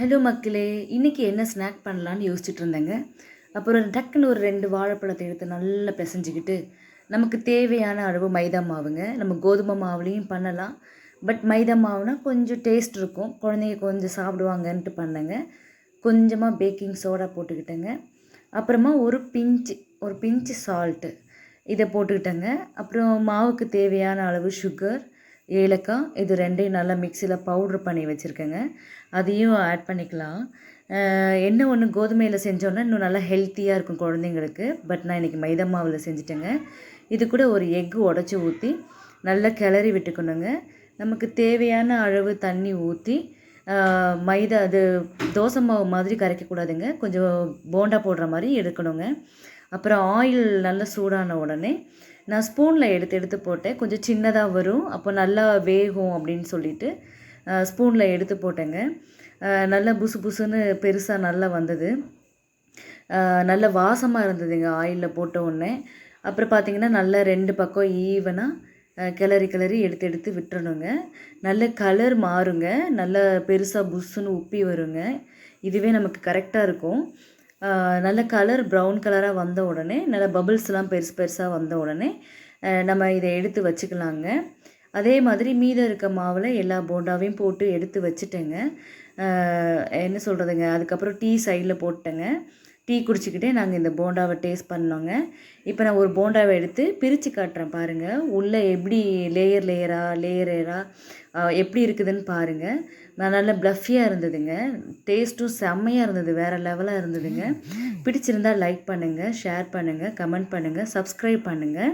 Hello மக்களே இன்றைக்கி என்ன ஸ்நாக் பண்ணலான்னு யோசிச்சுட்டு இருந்தேங்க. அப்புறம் டக்குன்னு ஒரு ரெண்டு வாழைப்பழத்தை எடுத்து நல்லா பிசைஞ்சிக்கிட்டு நமக்கு தேவையான அளவு மைதா மாவுங்க. நம்ம கோதுமை மாவுலேயும் பண்ணலாம். பட் மைதா மாவுனா கொஞ்சம் டேஸ்ட் இருக்கும். குழந்தைங்க கொஞ்சம் சாப்பிடுவாங்கன்ட்டு பண்ணேங்க. கொஞ்சமாக பேக்கிங் சோடா போட்டுக்கிட்டேங்க. அப்புறமா ஒரு பிஞ்சு ஒரு பிஞ்சு சால்ட்டு இதை போட்டுக்கிட்டேங்க. அப்புறம் மாவுக்கு தேவையான அளவு சுகர் ஏலக்காய் இது ரெண்டையும் நல்லா மிக்சியில் பவுட்ரு பண்ணி வச்சுருக்கேங்க. அதையும் ஆட் பண்ணிக்கலாம். என்ன ஒன்று கோதுமையில் செஞ்சோன்னா இன்னும் நல்லா ஹெல்த்தியாக இருக்கும் குழந்தைங்களுக்கு. பட் நான் இன்றைக்கி மைதா மாவில் செஞ்சுட்டேங்க. இது கூட ஒரு எக்கு உடச்சி ஊற்றி நல்லா கிளறி விட்டுக்கணுங்க. நமக்கு தேவையான அளவு தண்ணி ஊற்றி மைதா அது தோசை மாவு மாதிரி கரைக்கக்கூடாதுங்க. கொஞ்சம் போண்டா போடுற மாதிரி எடுக்கணுங்க. அப்புறம் ஆயில் நல்லா சூடான உடனே நான் ஸ்பூனில் எடுத்து எடுத்து போட்டேன். கொஞ்சம் சின்னதாக வரும். அப்போ நல்லா வேகும் அப்படின்னு சொல்லிட்டு ஸ்பூனில் எடுத்து போட்டேங்க. நல்லா புசு புசுன்னு பெருசாக நல்லா வந்தது. நல்ல வாசமாக இருந்ததுங்க ஆயிலில் போட்ட உடனே. அப்புறம் பார்த்தீங்கன்னா நல்லா ரெண்டு பக்கம் ஈவனாக கிளறி கிளறி எடுத்து எடுத்து விட்டுறணுங்க. நல்ல கலர் மாறுங்க. நல்ல பெருசாக புஷ்ஷுன்னு உப்பி வருங்க. இதுவே நமக்கு கரெக்டாக இருக்கும். நல்ல கலர் ப்ரௌன் கலராக வந்த உடனே நல்ல பபிள்ஸ்லாம் பெருசு பெருசாக வந்த உடனே நம்ம இதை எடுத்து வச்சுக்கலாங்க. அதே மாதிரி மீதம் இருக்க மாவில் எல்லா போண்டாவையும் போட்டு எடுத்து வச்சுட்டேங்க. என்ன சொல்கிறதுங்க அதுக்கப்புறம் டீ சைடில் போட்டேங்க டீ குடிச்சிக்கிட்டே நாங்கள் இந்த போண்டாவை டேஸ்ட் பண்ணோங்க. இப்போ நான் ஒரு போண்டாவை எடுத்து பிரித்து காட்டுறேன் பாருங்கள் உள்ளே எப்படி லேயர் லேயராக லேயர் லேயராக எப்படி இருக்குதுன்னு பாருங்கள் நான் நல்ல ப்ளஃபியாக இருந்ததுங்க. டேஸ்ட்டும் செம்மையாக இருந்தது. வேறு லெவலாக இருந்ததுங்க. பிடிச்சிருந்தா லைக் பண்ணுங்கள் ஷேர் பண்ணுங்கள் கமெண்ட் பண்ணுங்கள் சப்ஸ்கிரைப் பண்ணுங்கள்